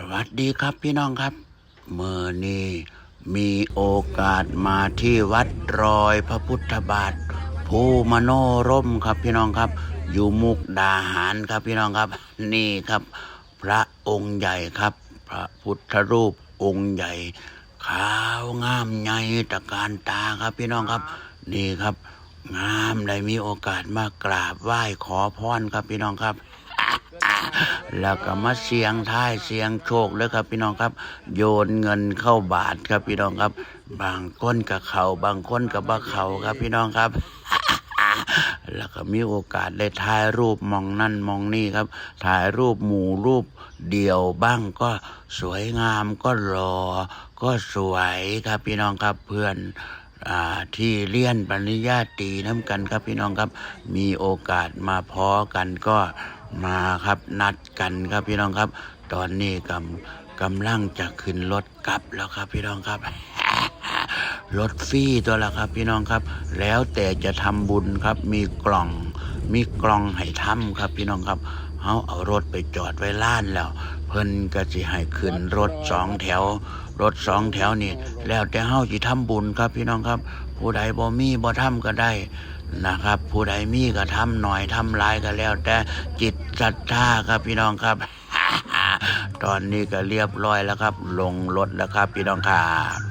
สวัสดีครับพี่น้องครับ เมื่อนี้มีโอกาสมาที่วัดรอยพระพุทธบาทภูมโนร่มครับพี่น้องครับ อยู่มุกดาหารครับพี่น้องครับ นี่ครับ พระองค์ใหญ่ครับ พระพุทธรูปองค์ใหญ่ ขาวงามใหญ่ตะการตาครับพี่น้องครับ นี่ครับ งามได้มีโอกาสมากราบไหว้ขอพรครับพี่น้องครับ แล้วก็มาเสียงท้ายเสียงโชคเลยครับ พี่น้องครับ โยนเงินเข้าบาทครับพี่น้องครับ บางคนกับเขาบางคนกับบ่เขาครับ พี่น้องครับแล้วก็มีโอกาสได้ถ่ายรูปมองนั่นมองนี่ครับ ถ่ายรูปหมู่รูปเดี่ยวบ้างก็สวยงามก็รอก็สวยครับพี่น้องครับเพื่อนอที่เรียนปริญญาตีน้ำกันครับพี่น้องครับ มีโอกาสมาพอกันก็ มาครับนัดกันครับพี่น้องครับ ตอนนี้กำกำลังจะขึ้นรถกลับแล้วครับพี่น้องครับรถฟรีตัวละครับ พี่น้องครับ แล้วแต่จะทำบุญครับ มีกล่องมีกล่องให้ทำครับ พี่น้องครับเขาเอารถไปจอดไว้ล้านแล้ว เพิ่นก็สิให้ขึ้นรถสองแถว รถสองแถวนี่ แล้วแต่เฮาสิทำบุญครับพี่น้องครับ ผู้ใดบ่มีบ่ทำก็ได้นะครับ ผู้ใดมีก็ทำหน่อยทำหลายก็แล้ว แต่จิตศรัทธาครับพี่น้องครับ ตอนนี้ก็เรียบร้อยแล้วครับ ลงรถแล้วครับพี่น้องครับ